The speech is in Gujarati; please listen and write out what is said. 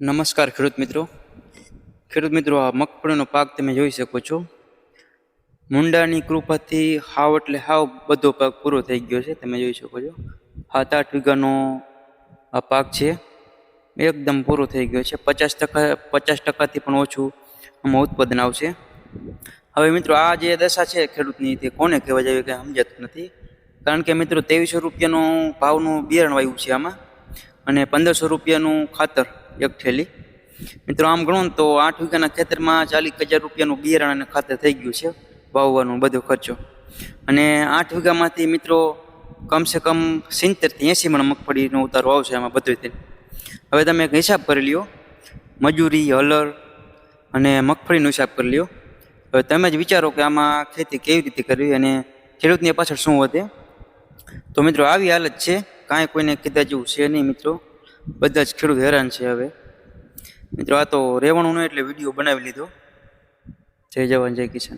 નમસ્કાર ખેડૂત મિત્રો. ખેડૂત મિત્રો, આ મગફળીનો પાક તમે જોઈ શકો છો. મુંડાની કૃપાથી હાવ એટલે હાવ બધો પાક પૂરો થઈ ગયો છે, તમે જોઈ શકો છો. સાત આઠ વીઘાનો આ પાક છે, એકદમ પૂરો થઈ ગયો છે. પચાસ ટકા, પચાસ ટકાથી પણ ઓછું આમાં ઉત્પાદન આવશે. હવે મિત્રો, આ જે દશા છે ખેડૂતની, તે કોને કહેવા જાય કંઈ સમજાતું નથી. કારણ કે મિત્રો, ત્રેવીસો રૂપિયાનો ભાવનું બિયારણ વાયુ છે આમાં. અને પંદરસો રૂપિયાનું ખાતર. એક થેલી. મિત્રો, આમ ગણો ને તો આઠ વીઘાના ખેતરમાં ચાલીસ હજાર રૂપિયાનું બિયારણ અને ખાતર થઈ ગયું છે, વાવવાનો બધો ખર્ચો. અને આઠ વીઘામાંથી મિત્રો, કમસે કમ સિત્તેરથી એંસી મણ મગફળીનો ઉતારો આવશે આમાં બધું હવે તમે એક હિસાબ કરી લ્યો. મજૂરી, હલર અને મગફળીનો હિસાબ કરી લ્યો. હવે તમે જ વિચારો કે આમાં ખેતી કેવી રીતે કરવી અને ખેડૂતની પાછળ શું વધે. તો મિત્રો, આવી હાલત છે. કાંઈ કોઈને કીધા જેવું છે નહીં મિત્રો. બધા જ ખેડૂત હેરાન છે હવે. મિત્રો, આ તો રહેવાનું એટલે વીડિયો બનાવી લીધો. જય જવાન, જય કિશન